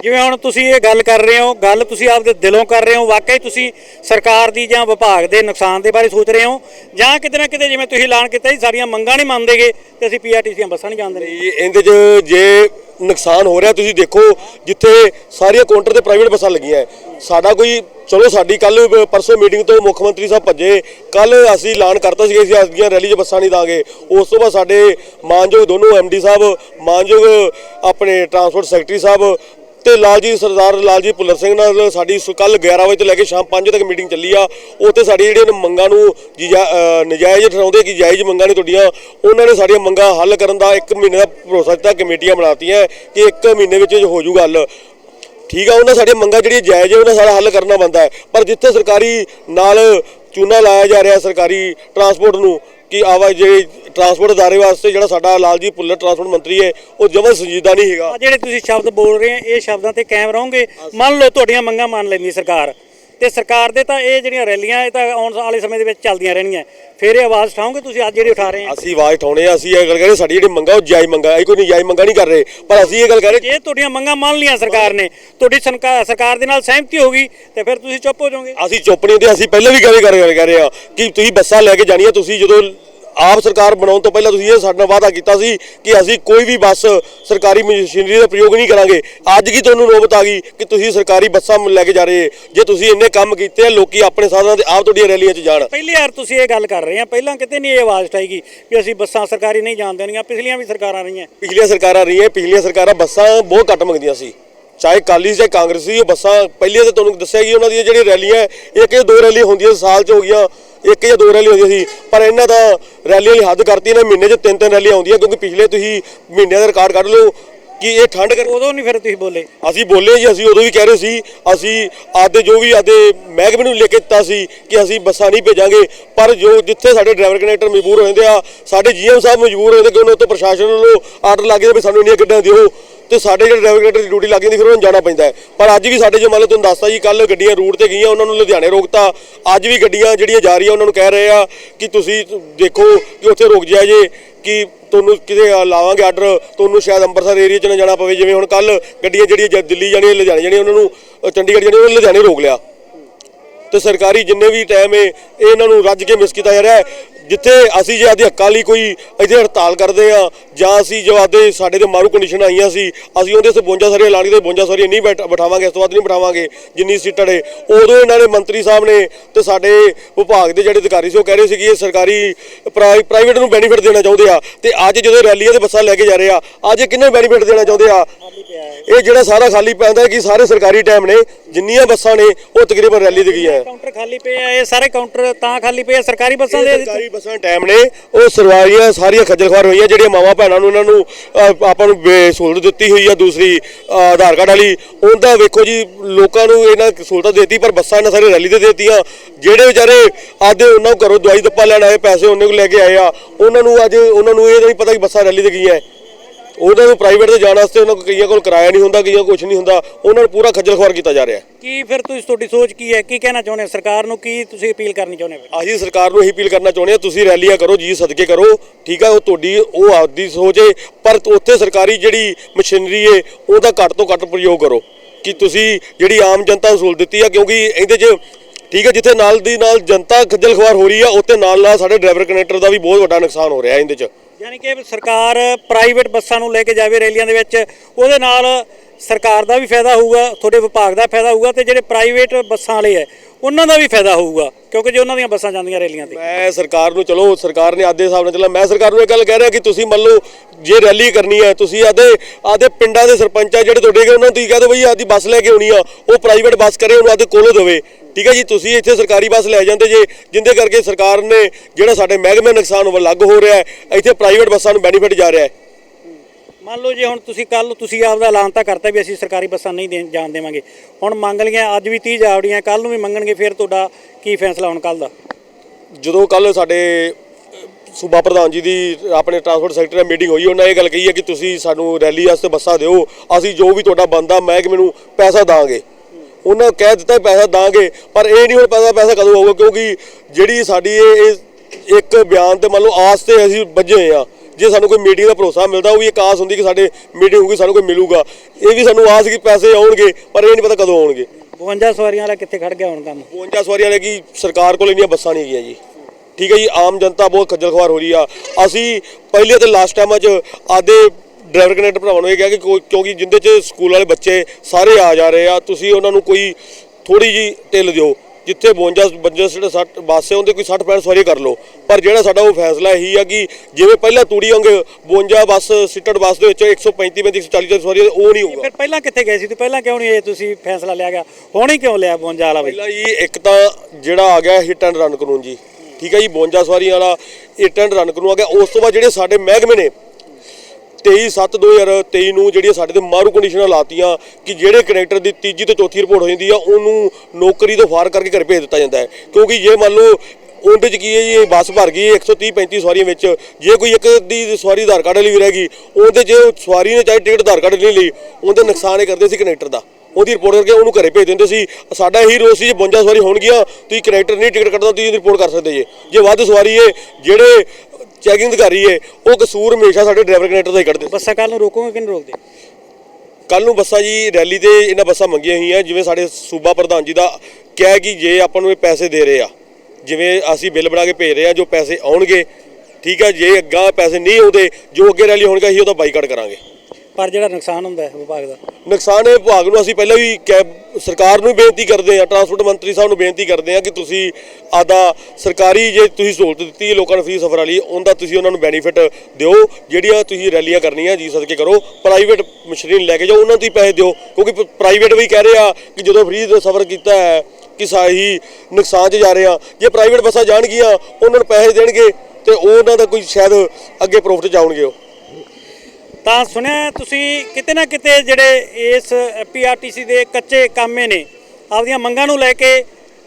ਜਿਵੇਂ ਹੁਣ ਤੁਸੀਂ ਇਹ ਗੱਲ ਕਰ ਰਹੇ ਹੋ, ਗੱਲ ਤੁਸੀਂ ਆਪਦੇ ਦਿਲੋਂ ਕਰ ਰਹੇ ਹੋ, ਵਾਕਈ ਤੁਸੀਂ ਸਰਕਾਰ ਦੀ ਜਾਂ ਵਿਭਾਗ ਦੇ ਨੁਕਸਾਨ ਦੇ ਬਾਰੇ ਸੋਚ ਰਹੇ ਹੋ, ਜਾਂ ਕਿਤੇ ਨਾ ਕਿਤੇ ਜਿਵੇਂ ਤੁਸੀਂ ਐਲਾਨ ਕੀਤਾ ਸੀ ਸਾਡੀਆਂ ਮੰਗਾਂ ਨਹੀਂ ਮੰਨਦੇਗੇ ਤੇ ਅਸੀਂ ਪੀਆਰਟੀਸੀ ਦੀਆਂ ਬੱਸਾਂ ਨਹੀਂ ਜਾਂਦੇ ਇਹ ਇਹਦੇ 'ਚ ਜੇ ਨੁਕਸਾਨ ਹੋ ਰਿਹਾ, ਤੁਸੀਂ ਦੇਖੋ ਜਿੱਥੇ ਸਾਰੀਆਂ ਕਾਊਂਟਰ ਤੇ ਪ੍ਰਾਈਵੇਟ ਬੱਸਾਂ ਲੱਗੀਆਂ ਸਾਡਾ ਕੋਈ, ਚਲੋ ਸਾਡੀ ਕੱਲ ਪਰਸੋਂ ਮੀਟਿੰਗ ਤੋਂ ਮੁੱਖ ਮੰਤਰੀ ਸਾਹਿਬ ਭੱਜੇ ਕੱਲ ਅਸੀਂ ਐਲਾਨ ਕਰਤਾ ਸੀ ਅਸੀਂ ਅੱਜ ਦੀਆਂ ਰੈਲੀ 'ਚ ਬੱਸਾਂ ਨਹੀਂ ਦਾਂਗੇ। ਉਸ ਤੋਂ ਬਾਅਦ ਸਾਡੇ ਮਾਨਯੋਗ ਦੋਨੋਂ ਐਮਡੀ ਸਾਹਿਬ, ਮਾਨਯੋਗ ਆਪਣੇ ਟਰਾਂਸਪੋਰਟ ਸੈਕਟਰੀ ਸਾਹਿਬ ਤੇ ਲਾਲਜੀ ਸਰਦਾਰ ਲਾਲਜੀ ਭੁੱਲਰ ਸਿੰਘ ਨਾਲ ਸਾਡੀ ਕੱਲ 11 ਵਜੇ ਤੋਂ ਲੈ ਕੇ ਸ਼ਾਮ 5 ਤੱਕ ਮੀਟਿੰਗ ਚੱਲੀ ਆ। ਉੱਥੇ ਸਾਡੀ ਜਿਹੜੀਆਂ ਮੰਗਾਂ ਨੂੰ ਜਿਜਾ- ਅਹ, ਨਜਾਇਜ਼ ਠਹਿਰਾਉਂਦੇ ਕਿ ਜਾਇਜ਼ ਮੰਗਾਂ ਨੇ ਤੁਹਾਡੀਆਂ, ਉਹਨਾਂ ਨੇ ਸਾਡੀਆਂ ਮੰਗਾਂ ਹੱਲ ਕਰਨ ਦਾ ਇੱਕ ਮਹੀਨੇ ਦਾ ਭਰੋਸਾ ਦਿੱਤਾ, ਕਮੇਟੀਆਂ ਬਣਾਤੀਆਂ ਕਿ ਇੱਕ ਮਹੀਨੇ ਵਿੱਚ ਹੋ ਜਾਊਗਾ ਹੱਲ ਠੀਕ ਆ, ਉਹਨਾਂ ਸਾਡੀਆਂ ਮੰਗਾਂ ਜਿਹੜੀਆਂ ਜਾਇਜ਼ ਹੈ ਉਹਨਾਂ ਸਾਰਾ ਹੱਲ ਕਰਨਾ ਬੰਦਾ ਹੈ। ਪਰ ਜਿੱਥੇ ਸਰਕਾਰੀ ਨਾਲ ਚੂਨਾ ਲਾਇਆ ਜਾ ਰਿਹਾ, ਸਰਕਾਰੀ ਟਰਾਂਸਪੋਰਟ ਨੂੰ, ਕਿ ਆਵਾਜਾਈ ਟਰਾਂਸਪੋਰਟ ਅਦਾਰੇ ਵਾਸਤੇ ਜਿਹੜਾ ਸਾਡਾ ਲਾਲਜੀ ਭੁੱਲਰ ਟਰਾਂਸਪੋਰਟ ਮੰਤਰੀ ਹੈ ਉਹ ਜਮਾਂ ਸੰਜੀਦਾ ਨਹੀਂ ਹੈਗਾ। ਆ ਜਿਹੜੇ ਤੁਸੀਂ ਸ਼ਬਦ ਬੋਲ ਰਹੇ ਆ ਇਹ ਸ਼ਬਦਾਂ ਤੇ ਕਾਇਮ ਰਹੋਗੇ। ਮੰਨ ਲਓ ਤੁਹਾਡੀਆਂ ਮੰਗਾਂ ਮੰਨ ਲੈਂਦੀ ਸਰਕਾਰ। ਤੇ ਸਰਕਾਰ ਦੇ ਤਾਂ ਇਹ ਜਿਹੜੀਆਂ ਰੈਲੀਆਂ ਇਹ ਤਾਂ ਆਉਣ ਵਾਲੇ ਸਮੇਂ ਦੇ ਵਿੱਚ ਚੱਲਦੀਆਂ ਰਹਿਣਗੀਆਂ। ਫਿਰ ਇਹ ਆਵਾਜ਼ ਉਠਾਓਗੇ ਤੁਸੀਂ? ਅੱਜ ਜਿਹੜੀ ਉਠਾ ਰਹੇ ਆ। ਅਸੀਂ ਆਵਾਜ਼ ਉਠਾਉਣੇ ਆ ਅਸੀਂ ਇਹ ਗੱਲ ਕਰ ਰਹੇ ਸਾਡੀ ਜਿਹੜੀ ਮੰਗਾ ਉਹ ਜਾਇਜ਼ ਮੰਗਾ ਅਸੀਂ ਕੋਈ ਨਜਾਇਜ਼ ਮੰਗਾ ਨਹੀਂ ਕਰ ਰਹੇ। ਪਰ ਅਸੀਂ ਇਹ ਗੱਲ ਕਰ ਰਹੇ ਜੇ ਤੁਹਾਡੀਆਂ ਮੰਗਾਂ ਮੰਨ ਲੀਆਂ ਸਰਕਾਰ ਨੇ ਤੁਹਾਡੀ ਸਰਕਾ- ਸਰਕਾਰ ਦੇ ਨਾਲ ਸਹਿਮਤੀ ਹੋ ਗਈ ਤੇ ਫਿਰ ਤੁਸੀਂ ਚੁੱਪ ਹੋ ਜਾਓਗੇ। ਅਸੀਂ ਚੁੱਪ ਨਹੀਂ ਹੁੰਦੇ ਅਸੀਂ ਪਹਿਲਾਂ ਵੀ ਗੱਲ ਕਰ ਰਹੇ ਆ ਕਿ ਤੁਸੀਂ ਬੱਸਾਂ ਲੈ ਕੇ ਜਾਣੀਆਂ ਤੁਸੀਂ ਜਦੋਂ ਆਪ ਸਰਕਾਰ ਬਣਾਉਣ ਤੋਂ ਪਹਿਲਾਂ ਤੁਸੀਂ ਇਹ ਸਾਡੇ ਨਾਲ ਵਾਅਦਾ ਕੀਤਾ ਸੀ ਕਿ ਅਸੀਂ ਕੋਈ ਵੀ ਬੱਸ ਸਰਕਾਰੀ ਮਸ਼ੀਨਰੀ ਦਾ ਪ੍ਰਯੋਗ ਨਹੀਂ ਕਰਾਂਗੇ। ਅੱਜ ਕੀ ਤੁਹਾਨੂੰ ਨੌਬਤ ਆ ਗਈ ਕਿ ਤੁਸੀਂ ਸਰਕਾਰੀ ਬੱਸਾਂ ਲੈ ਕੇ ਜਾ ਰਹੇ ਜੇ ਤੁਸੀਂ ਇੰਨੇ ਕੰਮ ਕੀਤੇ ਆ ਲੋਕੀ ਆਪਣੇ ਸਾਧਨਾਂ ਤੇ ਆਪ ਤੁਹਾਡੀਆਂ ਰੈਲੀਆਂ 'ਚ ਜਾਣ। ਪਹਿਲੀ ਵਾਰ ਤੁਸੀਂ ਇਹ ਗੱਲ ਕਰ ਰਹੇ ਆ। ਪਹਿਲਾਂ ਕਿਤੇ ਨਹੀਂ ਇਹ ਆਵਾਜ਼ ਉਠਾਈਗੀ ਕਿ ਅਸੀਂ ਬੱਸਾਂ ਸਰਕਾਰੀ ਨਹੀਂ ਜਾਣ ਦੇਣੀਆਂ ਪਿਛਲੀਆਂ ਵੀ ਸਰਕਾਰਾਂ ਰਹੀਆਂ। ਪਿਛਲੀਆਂ ਸਰਕਾਰਾਂ ਰਹੀਆਂ ਪਿਛਲੀਆਂ ਸਰਕਾਰਾਂ ਬੱਸਾਂ ਬਹੁਤ ਘੱਟ ਮੰਗਦੀਆਂ ਸੀ। ਚਾਹੇ ਕਾਲੀ ਚਾਹੇ ਕਾਂਗਰਸੀ ਬੱਸਾਂ ਪਹਿਲੀਆਂ ਤਾਂ ਤੁਹਾਨੂੰ ਦੱਸਿਆ ਕਿ ਉਹਨਾਂ ਦੀਆਂ ਜਿਹੜੀਆਂ ਰੈਲੀਆਂ ਇੱਕ ਜਾਂ ਦੋ ਰੈਲੀ ਹੁੰਦੀਆਂ ਸਾਲ 'ਚ ਹੋ ਗਈਆਂ। ਇੱਕ ਜਾਂ ਦੋ ਰੈਲੀ ਹੁੰਦੀਆਂ ਸੀ, ਪਰ ਇਹਨਾਂ ਦਾ ਰੈਲੀਆਂ ਦੀ ਹੱਦ ਕਰਤੀ, ਇਹਨਾਂ ਮਹੀਨੇ 'ਚ ਤਿੰਨ ਤਿੰਨ ਰੈਲੀਆਂ ਆਉਂਦੀਆਂ, ਕਿਉਂਕਿ ਪਿਛਲੇ ਤੁਸੀਂ ਮਹੀਨਿਆਂ ਦਾ ਰਿਕਾਰਡ ਕੱਢ ਲਓ ਕਿ ਇਹ ਠੰਡ ਕਰ ਉਦੋਂ ਨਹੀਂ ਫਿਰ ਤੁਸੀਂ ਬੋਲੇ? ਅਸੀਂ ਬੋਲੇ ਜੀ, ਅਸੀਂ ਉਦੋਂ ਵੀ ਕਹਿ ਰਹੇ ਸੀ, ਅਸੀਂ ਆਦੇ ਜੋ ਵੀ ਆਦੇ ਮਹਿਕਮੇ ਨੂੰ ਲੈ ਕੇ ਦਿੱਤਾ ਸੀ ਕਿ ਅਸੀਂ ਬੱਸਾਂ ਨਹੀਂ ਭੇਜਾਂਗੇ, ਪਰ ਜੋ ਜਿੱਥੇ ਸਾਡੇ ਡਰਾਈਵਰ ਕਨੈਕਟਰ ਮਜਬੂਰ ਹੁੰਦੇ ਆ, ਸਾਡੇ ਜੀਐਮ ਸਾਹਿਬ ਮਜਬੂਰ ਹੁੰਦੇ ਕਿ ਉਹਨਾਂ ਉੱਤੇ ਪ੍ਰਸ਼ਾਸਨ ਵੱਲੋਂ ਆਰਡਰ ਲੱਗ ਜਾਂਦਾ ਵੀ ਸਾਨੂੰ ਇੰਨੀਆਂ ਗੱਡੀਆਂ ਦਿਓ, ਤੇ ਸਾਡੇ ਜਿਹੜੇ ਡਰਾਈਵਰ ਕਨੈਕਟਰ ਦੀ ਡਿਊਟੀ ਲੱਗ ਜਾਂਦੀ, ਫਿਰ ਉਹਨਾਂ ਨੂੰ ਜਾਣਾ ਪੈਂਦਾ ਪਰ ਅੱਜ ਵੀ ਸਾਡੇ ਜੋ ਮੰਨ ਲਓ ਤੁਹਾਨੂੰ ਦੱਸਤਾ ਜੀ ਕੱਲ ਗੱਡੀਆਂ ਰੂਟ ਤੇ ਗਈਆਂ, ਉਹਨਾਂ ਨੂੰ ਲੁਧਿਆਣੇ ਰੋਕਤਾ। ਅੱਜ ਵੀ ਗੱਡੀਆਂ ਜਿਹੜੀਆਂ ਜਾ ਰਹੀਆਂ, ਉਹਨਾਂ ਨੂੰ ਕਹਿ ਰਹੇ ਆ ਕਿ ਤੁਸੀਂ ਦੇਖੋ ਕਿ ਉੱਥੇ ਰੁਕ ਜਾਏ ਜੇ, ਕਿ ਤੁਹਾਨੂੰ ਕਿਤੇ ਲਾਵਾਂਗੇ ਆਰਡਰ ਤੁਹਾਨੂੰ ਸ਼ਾਇਦ ਅੰਮ੍ਰਿਤਸਰ ਏਰੀਆ 'ਚ ਨਾ ਜਾਣਾ ਪਵੇ, ਜਿਵੇਂ ਹੁਣ ਕੱਲ ਗੱਡੀਆਂ ਜਿਹੜੀਆਂ ਦਿੱਲੀ ਜਾਣੀਆਂ, ਲੁਧਿਆਣੇ ਜਾਣੀਆਂ, ਉਹਨਾਂ ਨੂੰ ਚੰਡੀਗੜ੍ਹ ਜਾਣੀਆਂ, ਉਹਨਾਂ ਨੂੰ ਲੁਧਿਆਣੇ ਰੋਕ ਲਿਆ। ਤੇ ਸਰਕਾਰੀ ਜਿੰਨੇ ਵੀ ਟਾਈਮ ਹੈ ਇਹਨਾਂ ਨੂੰ ਰੱਜ ਕੇ ਮਿਸ ਕੀਤਾ ਜਾ ਰਿਹਾ ਹੈ। ਜਿੱਥੇ ਅਸੀਂ ਜੇ ਆਦੇ ਹੱਕਾਂ ਲਈ ਕੋਈ ਇੱਥੇ ਹੜਤਾਲ ਕਰਦੇ ਆ ਜਾਂ ਅਸੀਂ ਜੋ ਆਦੇ ਸਾਡੇ ਤੇ ਮਾਰੂ ਕੰਡੀਸ਼ਨ ਆਈਆਂ ਸੀ, ਅਸੀਂ ਉਹਦੇ ਸੇ 52 ਸਾਰੀਆਂ ਲਾਣੀ ਤੇ 52 ਸਾਰੀਆਂ ਨਹੀਂ ਬੈਠ ਬਿਠਾਵਾਂਗੇ, ਇਸ ਤੋਂ ਬਾਅਦ ਨਹੀਂ ਬਿਠਾਵਾਂਗੇ, ਜਿੰਨੀ ਸੀਟਾਂ ਨੇ ਉਦੋਂ ਇਹਨਾਂ ਨੇ ਮੰਤਰੀ ਸਾਹਿਬ ਨੇ ਤੇ ਸਾਡੇ ਵਿਭਾਗ ਦੇ ਜਿਹੜੇ ਅਧਿਕਾਰੀ ਸੀ, ਉਹ ਕਹਿ ਰਹੇ ਸੀ ਕਿ ਇਹ ਸਰਕਾਰੀ ਪ੍ਰਾਈਵੇਟ ਨੂੰ ਬੈਨੀਫਿਟ ਦੇਣਾ ਚਾਹੁੰਦੇ ਆ। ਤੇ ਅੱਜ ਜਦੋਂ ਰੈਲੀਆਂ ਦੇ ਬੱਸਾਂ ਲੈ ਕੇ ਜਾ ਰਹੇ ਆ, ਅੱਜ ਕਿੰਨੇ ਬੈਨੀਫਿਟ ਦੇਣਾ ਚਾਹੁੰਦੇ ਆ? ਇਹ ਜਿਹੜਾ ਸਾਰਾ ਖਾਲੀ ਪੈਂਦਾ ਕਿ ਸਾਰੇ ਸਰਕਾਰੀ ਟਾਈਮ ਨੇ ਜਿੰਨੀਆਂ ਬੱਸਾਂ ਨੇ ਉਹ ਤਕਰੀਬਨ ਰੈਲੀ ਤੇ ਗਈਆਂ ਹੈ ਕਾਊਂਟਰ ਖਾਲੀ ਪਏ ਆ ਇਹ ਸਾਰੇ ਕਾਊਂਟਰ ਤਾਂ ਖਾਲੀ ਪਏ ਆ ਸਰਕਾਰੀ ਬੱਸਾਂ ਦੇ ਸਰਕਾਰੀ ਬੱਸਾਂ ਟਾਈਮ ਨੇ ਉਹ ਸਰਵਾਰੀਆਂ ਸਾਰੀਆਂ ਖੱਜਲ ਖੁਆਰ ਹੋਈਆਂ ਜਿਹੜੀਆਂ ਮਾਵਾਂ ਭੈਣਾਂ ਨੂੰ ਇਹਨਾਂ ਨੂੰ ਆਪਾਂ ਨੂੰ ਸਹੂਲਤ ਦਿੱਤੀ ਹੋਈ ਆ ਦੂਸਰੀ ਆਧਾਰ ਕਾਰਡ ਵਾਲੀ ਉਹਦਾ ਵੇਖੋ ਜੀ ਲੋਕਾਂ ਨੂੰ ਇਹਨਾਂ ਸਹੂਲਤਾਂ ਦੇਤੀ ਪਰ ਬੱਸਾਂ ਇਹਨਾਂ ਸਾਰੇ ਰੈਲੀ ਤੇ ਦੇਤੀਆਂ ਜਿਹੜੇ ਵਿਚਾਰੇ ਆਦੇ ਉਹਨਾਂ ਨੂੰ ਘਰੋਂ ਦਵਾਈ ਦੱਪਾ ਲੈਣ ਆਏ ਪੈਸੇ ਉਹਨੇ ਕੋਲ ਲੈ ਕੇ ਆਏ ਆ ਉਹਨਾਂ ਨੂੰ ਅੱਜ ਉਹਨਾਂ ਨੂੰ ਇਹ ਨਹੀਂ ਪਤਾ ਕਿ ਬੱਸਾਂ ਰੈਲੀ ਤੇ ਗਈਆਂ। ਉਹਨਾਂ ਨੂੰ ਪ੍ਰਾਈਵੇਟ ਤੇ ਜਾਣ ਵਾਸਤੇ ਉਹਨਾਂ ਕੋਲ ਕਈਆਂ ਕੋਲ ਕਿਰਾਇਆ ਨਹੀਂ ਹੁੰਦਾ ਕਈਆਂ ਕੁਝ ਨਹੀਂ ਹੁੰਦਾ। ਉਹਨਾਂ ਨੂੰ ਪੂਰਾ ਖੱਜਲ ਖੁਆਰ ਕੀਤਾ ਜਾ ਰਿਹਾ ਹੈ। ਕੀ ਫਿਰ ਤੁਸੀਂ ਤੁਹਾਡੀ ਸੋਚ ਕੀ ਹੈ? ਕੀ ਕਹਿਣਾ ਚਾਹੁੰਦੇ ਹੋ? ਸਰਕਾਰ ਨੂੰ ਕੀ ਤੁਸੀਂ ਅਪੀਲ ਕਰਨੀ ਚਾਹੁੰਦੇ ਹੋ ਅਸੀਂ ਸਰਕਾਰ ਨੂੰ ਇਹੀ ਅਪੀਲ ਕਰਨਾ ਚਾਹੁੰਦੇ ਹਾਂ ਤੁਸੀਂ ਰੈਲੀਆਂ ਕਰੋ ਜੀ ਸਦਕੇ ਕਰੋ ਠੀਕ ਆ? ਉਹ ਤੁਹਾਡੀ ਉਹ ਆਪਦੀ ਸੋਚ ਏ ਪਰ ਉੱਥੇ ਸਰਕਾਰੀ ਜਿਹੜੀ ਮਸ਼ੀਨਰੀ ਏ ਉਹਦਾ ਘੱਟ ਤੋਂ ਘੱਟ ਪ੍ਰਯੋਗ ਕਰੋ। ਕਿ ਤੁਸੀਂ ਜਿਹੜੀ ਆਮ ਜਨਤਾ ਨੂੰ ਸਹੂਲਤ ਦਿੱਤੀ ਆ ਕਿਉਂਕਿ ਇਹਦੇ 'ਚ ਠੀਕ ਹੈ ਜਿੱਥੇ ਨਾਲ ਦੀ ਨਾਲ ਜਨਤਾ ਖੱਜਲ ਖੁਆਰ ਹੋ ਰਹੀ ਆ ਉੱਥੇ ਨਾਲ ਨਾਲ ਸਾਡੇ ਡਰਾਈਵਰ ਕਨੈਕਟਰ ਦਾ ਵੀ ਬਹੁਤ ਵੱਡਾ ਨੁਕਸਾਨ ਹੋ ਰਿਹਾ ਇਹਦੇ 'ਚ। ਯਾਨੀ ਕਿ ਸਰਕਾਰ ਪ੍ਰਾਈਵੇਟ ਬੱਸਾਂ ਨੂੰ ਲੈ ਕੇ ਜਾਵੇ ਰੈਲੀਆਂ ਦੇ ਵਿੱਚ ਉਹਦੇ ਨਾਲ ਸਰਕਾਰ ਦਾ ਵੀ ਫਾਇਦਾ ਹੋਊਗਾ, ਤੁਹਾਡੇ ਵਿਭਾਗ ਦਾ ਫਾਇਦਾ ਹੋਊਗਾ ਤੇ ਜਿਹੜੇ ਪ੍ਰਾਈਵੇਟ ਬੱਸਾਂ ਵਾਲੇ ਐ ਉਹਨਾਂ ਦਾ ਵੀ ਫਾਇਦਾ ਹੋਊਗਾ, ਕਿਉਂਕਿ ਜੇ ਉਹਨਾਂ ਦੀਆਂ ਬੱਸਾਂ ਜਾਂਦੀਆਂ ਰੈਲੀਆਂ ਤੇ। ਮੈਂ ਸਰਕਾਰ ਨੂੰ, ਚਲੋ ਸਰਕਾਰ ਨੇ ਆਦੇ ਹਿਸਾਬ ਨਾਲ ਚੱਲਾ ਮੈਂ ਸਰਕਾਰ ਨੂੰ ਇਹ ਗੱਲ ਕਹਿ ਰਿਹਾ ਕਿ ਤੁਸੀਂ ਮੰਨ ਲਓ, ਜੇ ਰੈਲੀ ਕਰਨੀ ਹੈ, ਤੁਸੀਂ ਆਦੇ ਆਦੇ ਪਿੰਡਾਂ ਦੇ ਸਰਪੰਚ ਆ ਜਿਹੜੇ ਤੁਹਾਡੇ ਹੈਗੇ ਉਹਨਾਂ ਨੂੰ ਤੁਸੀਂ ਕਹਿ ਦਿਓ ਬਈ ਆਦੀ ਬੱਸ ਲੈ ਕੇ ਆਉਣੀ ਆ, ਉਹ ਪ੍ਰਾਈਵੇਟ ਬੱਸ ਕਰੇ, ਉਹਨੂੰ ਆਦੇ ਕੋਲੋਂ ਦੇਵੇ। ਠੀਕ ਹੈ ਜੀ, ਤੁਸੀਂ ਇੱਥੇ ਸਰਕਾਰੀ ਬੱਸ ਲੈ ਜਾਂਦੇ ਜੇ, ਜਿੰਦੇ ਕਰਕੇ ਸਰਕਾਰ ਨੇ ਜਿਹੜਾ ਸਾਡੇ ਮਹਿਕਮੇ ਨੁਕਸਾਨ ਉਹ ਅਲੱਗ ਹੋ ਰਿਹਾ ਹੈ, ਇੱਥੇ ਪ੍ਰਾਈਵੇਟ ਬੱਸਾਂ ਨੂੰ ਬੈਨੀਫਿਟ ਜਾ ਰਿਹਾ ਹੈ। ਮੰਨ ਲਓ ਜੇ ਹੁਣ ਤੁਸੀਂ ਕੱਲ ਤੁਸੀਂ ਆਪਦਾ ਐਲਾਨ ਤਾਂ ਕਰਤਾ ਵੀ ਅਸੀਂ ਸਰਕਾਰੀ ਬੱਸਾਂ ਨਹੀਂ ਦੇਣ, ਜਾਣ ਦੇਵਾਂਗੇ। ਹੁਣ ਮੰਗ ਲਈਆਂ, ਅੱਜ ਵੀ 30 ਜਾਵੜੀਆਂ ਕੱਲ ਨੂੰ ਵੀ ਮੰਗਣਗੇ, ਫਿਰ ਤੁਹਾਡਾ ਕੀ ਫੈਸਲਾ ਹੁਣ ਕੱਲ ਦਾ? ਜਦੋਂ ਕੱਲ ਸਾਡੇ ਸੂਬਾ ਪ੍ਰਧਾਨ ਜੀ ਦੀ ਆਪਣੇ ਟਰਾਂਸਪੋਰਟ ਸੈਕਟਰ ਨਾਲ ਮੀਟਿੰਗ ਹੋਈ, ਉਹਨਾਂ ਇਹ ਗੱਲ ਕਹੀ ਹੈ ਕਿ ਤੁਸੀਂ ਸਾਨੂੰ ਰੈਲੀ ਵਾਸਤੇ ਬੱਸਾਂ ਦਿਓ, ਅਸੀਂ ਜੋ ਵੀ ਤੁਹਾਡਾ ਬੰਦਾ ਮੈਂ ਕਿ ਮੈਨੂੰ ਪੈਸਾ ਦਾਂਗੇ। ਉਹਨਾਂ ਕਹਿ ਦਿੱਤਾ ਪੈਸਾ ਦਾਂਗੇ, ਪਰ ਇਹ ਨਹੀਂ ਹੁਣ ਪੈਸਾ ਪੈਸਾ ਕਦੋਂ ਆਊਗਾ ਕਿਉਂਕਿ ਜਿਹੜੀ ਸਾਡੀ ਇਹ ਇਹ ਇੱਕ ਬਿਆਨ ਤੇ ਮੰਨ ਲਓ ਆਸ ਤੇ ਅਸੀਂ ਵੱਜੇ ਹੋਏ ਆ ਜੇ ਸਾਨੂੰ ਕੋਈ ਮੀਟਿੰਗ ਦਾ ਭਰੋਸਾ ਮਿਲਦਾ ਉਹ ਵੀ ਇੱਕ ਆਸ ਹੁੰਦੀ ਕਿ ਸਾਡੇ ਮੀਟਿੰਗ ਹੋਊਗੀ ਸਾਨੂੰ ਕੋਈ ਮਿਲੂਗਾ। ਇਹ ਵੀ ਸਾਨੂੰ ਆਸ ਕਿ ਪੈਸੇ ਆਉਣਗੇ ਪਰ ਇਹ ਨਹੀਂ ਪਤਾ ਕਦੋਂ ਆਉਣਗੇ। 52 ਸਵਾਰੀਆਂ ਵਾਲਾ ਕਿੱਥੇ ਖੜ ਗਿਆ ਹੁਣ ਕੰਮ? 52 ਸਵਾਰੀਆਂ ਨੇ ਕਿ ਸਰਕਾਰ ਕੋਲ ਇੰਨੀਆਂ ਬੱਸਾਂ ਨਹੀਂ ਹੈਗੀਆਂ ਜੀ। ਠੀਕ ਹੈ ਜੀ ਆਮ ਜਨਤਾ ਬਹੁਤ ਖੱਜਲ ਖਵਾਰ ਹੋ ਰਹੀ ਆ। ਅਸੀਂ ਪਹਿਲੇ ਤੇ ਲਾਸਟ ਟਾਈਮ 'ਚ ਆਦੇ ਡਰਾਈਵਰ ਕਨੈਕਟਰ ਭਰਾਵਾਂ ਨੂੰ ਇਹ ਕਿਹਾ ਕਿ ਕਿਉਂਕਿ ਜਿੰਦੇ 'ਚ ਸਕੂਲ ਵਾਲੇ ਬੱਚੇ ਸਾਰੇ ਆ ਜਾ ਰਹੇ ਆ ਤੁਸੀਂ ਉਹਨਾਂ ਨੂੰ ਕੋਈ ਥੋੜੀ ਜੀ ਢਿੱਲ ਦਿਓ। ਜਿੱਥੇ 52 52 ਜਿਹੜੇ 60 ਬੱਸ ਹੈ ਉਹਦੇ ਕੋਈ 60 65 ਸਵਾਰੀ ਕਰ ਲਓ। ਪਰ ਜਿਹੜਾ ਸਾਡਾ ਉਹ ਫੈਸਲਾ ਇਹੀ ਆ ਕਿ ਜਿਵੇਂ ਪਹਿਲਾਂ ਤੂੜੀ ਵਾਂਗੇ 52 ਬੱਸ ਸੀਟਡ ਬੱਸ ਦੇ ਵਿੱਚ 135 35 140 ਸਵਾਰੀ ਉਹ ਨਹੀਂ ਹੋਊਗਾ। ਫਿਰ ਪਹਿਲਾਂ ਕਿੱਥੇ ਗਏ ਸੀ? ਤੇ ਪਹਿਲਾਂ ਕਿਉਂ ਨਹੀਂ ਇਹ ਤੁਸੀਂ ਫੈਸਲਾ ਲਿਆ ਗਿਆ? ਹੁਣ ਹੀ ਕਿਉਂ ਲਿਆ 52 ਵਾਲਾ ਬਈ? ਪਹਿਲਾਂ ਜੀ ਇੱਕ ਤਾਂ ਜਿਹੜਾ ਆ ਗਿਆ ਹਿੱਟ ਐਂਡ ਰਨ ਕਾਨੂੰਨ ਜੀ। ਠੀਕ ਹੈ ਜੀ 52 ਸਵਾਰੀਆਂ ਵਾਲਾ ਹਿੱਟ ਐਂਡ ਰਨ ਕਾਨੂੰਨ ਆ ਗਿਆ। ਉਸ ਤੋਂ ਬਾਅਦ ਜਿਹੜੇ ਸਾਡੇ ਮਹਿਕਮੇ ਨੇ 23/7/2023 ਨੂੰ ਜਿਹੜੀਆਂ ਸਾਡੇ ਤੇ ਮਾਰੂ ਕੰਡੀਸ਼ਨਾਂ ਲਾਤੀਆਂ ਕਿ ਜਿਹੜੇ ਕਨੈਕਟਰ ਦੀ ਤੀਜੀ ਤੇ ਚੌਥੀ ਰਿਪੋਰਟ ਹੋ ਜਾਂਦੀ ਆ, ਉਹਨੂੰ ਨੌਕਰੀ ਤੋਂ ਫਾਰ ਕਰਕੇ ਘਰ ਭੇਜ ਦਿੱਤਾ ਜਾਂਦਾ ਹੈ। ਕਿਉਂਕਿ ਜੇ ਮੰਨ ਲਓ ਉਹਦੇ ਚ ਕੀ ਹੈ ਜੀ, ਇਹ ਬੱਸ ਭਰ ਗਈ 130 35 ਸਵਾਰੀਆਂ ਵਿੱਚ, ਜੇ ਕੋਈ ਇੱਕ ਦੀ ਸਵਾਰੀ ਆਧਾਰ ਕਾਰਡ ਵਾਲੀ ਵੀ ਰਹਿ ਗਈ, ਉਹਦੇ ਜੇ ਸਵਾਰੀ ਨੇ ਚਾਹੇ ਟਿਕਟ ਆਧਾਰ ਕਾਰਡ ਨਹੀਂ ਲਈ, ਉਹਦੇ ਨੁਕਸਾਨ ਇਹ ਕਰਦੇ ਸੀ ਕਨੈਕਟਰ ਦਾ। ਉਹਦੀ ਰਿਪੋਰਟ ਕਰਕੇ ਉਹਨੂੰ ਘਰੇ ਭੇਜ ਦਿੰਦੇ ਸੀ। ਸਾਡਾ ਇਹੀ ਰੋਸ ਸੀ, ਜੇ 52 ਸਵਾਰੀ ਹੋਣਗੀਆਂ, ਤੁਸੀਂ ਕਨੈਕਟਰ ਨਹੀਂ ਟਿਕਟ ਕੱਟਦਾ, ਤੁਸੀਂ ਰਿਪੋਰਟ ਕਰ ਸਕਦੇ ਜੇ। ਜੇ ਵੱਧ ਸਵਾਰੀ ਹੈ, ਜਿਹੜੇ ਚੈਕਿੰਗ ਅਧਿਕਾਰੀ ਹੈ ਉਹ ਕਸੂਰ ਹਮੇਸ਼ਾ ਸਾਡੇ ਡਰਾਈਵਰ ਕਨੈਕਟਰ ਦਾ ਹੀ ਕੱਢਦੇ। ਬੱਸਾਂ ਕੱਲ ਨੂੰ ਰੋਕੋਗੇ ਕਿ ਨਹੀਂ ਰੋਕਦੇ? ਕੱਲ ਨੂੰ ਬੱਸਾਂ ਜੀ ਰੈਲੀ ਤੇ ਇਹਨਾਂ ਬੱਸਾਂ ਮੰਗੀਆਂ ਹੋਈਆਂ ਜਿਵੇਂ ਸਾਡੇ ਸੂਬਾ ਪ੍ਰਧਾਨ ਜੀ ਦਾ ਕਿਹਾ ਕਿ ਜੇ ਆਪਾਂ ਨੂੰ ਇਹ ਪੈਸੇ ਦੇ ਰਹੇ ਆ ਜਿਵੇਂ ਅਸੀਂ ਬਿੱਲ ਬਣਾ ਕੇ ਭੇਜ ਰਹੇ ਆ ਜੋ ਪੈਸੇ ਆਉਣਗੇ ਠੀਕ ਆ ਜੇ ਅੱਗਾ ਪੈਸੇ ਨਹੀਂ ਆਉਂਦੇ ਜੋ ਅੱਗੇ ਰੈਲੀ ਹੋਣਗਾ ਅਸੀਂ ਉਹਦਾ ਬਾਈਕਾਟ ਕਰਾਂਗੇ। ਪਰ ਜਿਹੜਾ ਨੁਕਸਾਨ ਹੁੰਦਾ ਹੈ ਵਿਭਾਗ ਦਾ? ਨੁਕਸਾਨ ਇਹ ਵਿਭਾਗ ਨੂੰ ਅਸੀਂ ਪਹਿਲਾਂ ਵੀ ਕੈਬ ਸਰਕਾਰ ਨੂੰ ਬੇਨਤੀ ਕਰਦੇ ਆ ਟਰਾਂਸਪੋਰਟ ਮੰਤਰੀ ਸਾਹਿਬ ਨੂੰ ਬੇਨਤੀ ਕਰਦੇ ਆ ਕਿ ਤੁਸੀਂ ਆਦਾ ਸਰਕਾਰੀ ਜੇ ਤੁਸੀਂ ਸਹੂਲਤ ਦਿੱਤੀ ਹੈ ਲੋਕਾਂ ਨੂੰ ਫ੍ਰੀ ਸਫ਼ਰ ਵਾਲੀ, ਉਹਦਾ ਤੁਸੀਂ ਉਹਨਾਂ ਨੂੰ ਬੈਨੀਫਿਟ ਦਿਓ, ਜਿਹੜੀਆਂ ਤੁਸੀਂ ਰੈਲੀਆਂ ਕਰਨੀਆਂ ਜੀ ਸਦਕੇ ਕਰੋ ਪ੍ਰਾਈਵੇਟ ਮਸ਼ੀਨ ਲੈ ਕੇ ਜਾਓ, ਉਹਨਾਂ ਨੂੰ ਪੈਸੇ ਦਿਓ, ਕਿਉਂਕਿ ਪ੍ਰਾਈਵੇਟ ਵੀ ਕਹਿ ਰਹੇ ਆ ਕਿ ਜਦੋਂ ਫ੍ਰੀ ਸਫ਼ਰ ਕੀਤਾ ਹੈ, ਕਿ ਸਾਹੀ ਨੁਕਸਾਨ 'ਚ ਜਾ ਰਹੇ ਆ, ਜੇ ਪ੍ਰਾਈਵੇਟ ਬੱਸਾਂ ਜਾਣਗੀਆਂ, ਉਹਨਾਂ ਨੂੰ ਪੈਸੇ ਦੇਣਗੇ ਤੇ ਉਹ ਉਹਨਾਂ ਦਾ ਕੋਈ ਸ਼ਾਇਦ ਅੱਗੇ ਪ੍ਰੋਫਿਟ ਜਾਣਗੇ ਉਹ। ਤਾਂ ਸੁਣਿਆ ਤੁਸੀਂ ਕਿਤੇ ਨਾ ਕਿਤੇ ਜਿਹੜੇ ਇਸ ਪੀਆਰਟੀਸੀ ਦੇ ਕੱਚੇ ਕਾਮੇ ਨੇ, ਆਪਦੀਆਂ ਮੰਗਾਂ ਨੂੰ ਲੈ ਕੇ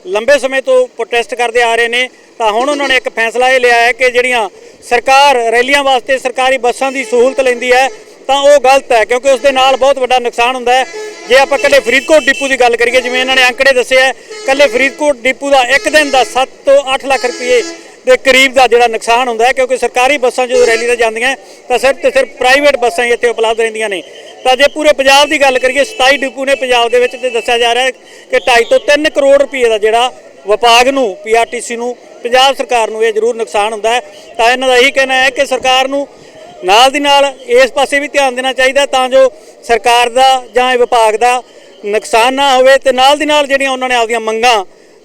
ਲੰਬੇ ਸਮੇਂ ਤੋਂ ਪ੍ਰੋਟੈਸਟ ਕਰਦੇ ਆ ਰਹੇ ਨੇ, ਤਾਂ ਹੁਣ ਉਹਨਾਂ ਨੇ ਇੱਕ ਫੈਸਲਾ ਇਹ ਲਿਆ ਹੈ ਕਿ ਜਿਹੜੀਆਂ ਸਰਕਾਰ, ਰੈਲੀਆਂ ਵਾਸਤੇ ਸਰਕਾਰੀ ਬੱਸਾਂ ਦੀ ਸਹੂਲਤ ਲੈਂਦੀ ਹੈ, ਤਾਂ ਉਹ ਗਲਤ ਹੈ, ਕਿਉਂਕਿ ਉਸ ਦੇ ਨਾਲ ਬਹੁਤ ਵੱਡਾ ਨੁਕਸਾਨ ਹੁੰਦਾ ਹੈ। ਜੇ ਆਪਾਂ ਕੱਲੇ ਫਰੀਦਕੋਟ ਡਿਪੂ ਦੀ ਗੱਲ ਕਰੀਏ, ਜਿਵੇਂ ਇਹਨਾਂ ਨੇ ਅੰਕੜੇ ਦੱਸੇ ਹੈ ਕੱਲੇ ਫਰੀਦਕੋਟ ਡਿਪੂ ਦਾ ਇੱਕ ਦਿਨ ਦਾ 7 ਤੋਂ 8 ਲੱਖ ਰੁਪਏ ਦੇ ਕਰੀਬ ਦਾ ਜਿਹੜਾ ਨੁਕਸਾਨ ਹੁੰਦਾ ਹੈ, ਕਿਉਂਕਿ ਸਰਕਾਰੀ ਬੱਸਾਂ ਜਦੋਂ ਰੈਲੀ ਤੇ ਜਾਂਦੀਆਂ ਤਾਂ ਸਿਰਫ ਤੇ ਸਿਰਫ ਪ੍ਰਾਈਵੇਟ ਬੱਸਾਂ ਹੀ ਇੱਥੇ ਉਪਲਬਧ ਰਹਿੰਦੀਆਂ ਨੇ। ਤਾਂ ਜੇ ਪੂਰੇ ਪੰਜਾਬ ਦੀ ਗੱਲ ਕਰੀਏ 27 ਡਿਪੂ ਨੇ ਪੰਜਾਬ ਦੇ ਵਿੱਚ ਤੇ ਦੱਸਿਆ ਜਾ ਰਿਹਾ ਹੈ ਕਿ 2.5 ਤੋਂ 3 ਕਰੋੜ ਰੁਪਏ ਦਾ ਜਿਹੜਾ ਵਿਭਾਗ ਨੂੰ ਪੀਆਰਟੀਸੀ ਨੂੰ, ਪੰਜਾਬ ਸਰਕਾਰ ਨੂੰ ਇਹ ਜ਼ਰੂਰ ਨੁਕਸਾਨ ਹੁੰਦਾ ਹੈ। ਤਾਂ ਇਹਨਾਂ ਦਾ ਇਹੀ ਕਹਿਣਾ ਹੈ ਕਿ ਸਰਕਾਰ ਨੂੰ ਨਾਲ ਦੀ ਨਾਲ ਇਸ ਪਾਸੇ ਵੀ ਧਿਆਨ ਦੇਣਾ ਚਾਹੀਦਾ ਤਾਂ ਜੋ ਸਰਕਾਰ ਦਾ ਜਾਂ ਇਹ ਵਿਭਾਗ ਦਾ ਨੁਕਸਾਨ ਨਾ ਹੋਵੇ ਤੇ ਨਾਲ ਦੀ ਨਾਲ ਜਿਹੜੀਆਂ ਉਹਨਾਂ ਨੇ ਆਪਦੀਆਂ ਮੰਗਾਂ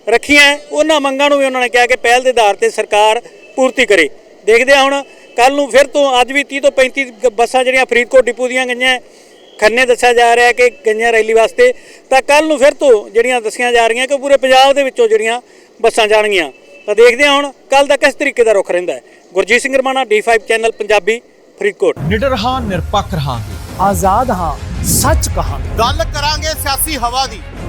ਰੱਖੀਆਂ ਉਹਨਾਂ ਮੰਗਾਂ ਨੂੰ ਵੀ ਉਹਨਾਂ ਨੇ ਕਿਹਾ ਕਿ ਪਹਿਲ ਦੇ ਆਧਾਰ ਤੇ ਸਰਕਾਰ ਪੂਰਤੀ ਕਰੇ। ਦੇਖਦੇ ਹਾਂ ਹੁਣ ਕੱਲ ਨੂੰ ਫਿਰ ਤੋਂ ਅੱਜ ਵੀ 30 ਤੋਂ 35 ਗ- ਬੱਸਾਂ ਜਿਹੜੀਆਂ ਫਰੀਦਕੋਟ ਡਿਪੂ ਦੀਆਂ ਗਈਆਂ ਖੰਨੇ ਦੱਸਿਆ ਜਾ ਰਿਹਾ ਹੈ ਕਿ ਗਈਆਂ ਰੈਲੀ ਵਾਸਤੇ ਤਾਂ ਕੱਲ ਨੂੰ ਫਿਰ ਤੋਂ ਜਿਹੜੀਆਂ ਦੱਸੀਆਂ ਜਾ ਰਹੀਆਂ ਕਿ ਪੂਰੇ ਪੰਜਾਬ ਦੇ ਵਿੱਚੋਂ ਜਿਹੜੀਆਂ ਬੱਸਾਂ ਜਾਣਗੀਆਂ। ਤਾਂ ਦੇਖਦੇ ਹਾਂ ਹੁਣ ਕੱਲ ਦਾ ਕਿਸ ਤਰੀਕੇ ਦਾ ਰੁਖ ਰਹਿੰਦਾ ਹੈ। Gurjeet Singh Ramana D5 channel Punjabi Faridkot. ਨਿਡਰ ਹਾਂ ਨਿਰਪੱਖ ਰਹਾਂਗੇ। ਆਜ਼ਾਦ ਹਾਂ ਸੱਚ ਕਹਾਂਗੇ। ਗੱਲ ਕਰਾਂਗੇ ਸਿਆਸੀ ਹਵਾ ਦੀ।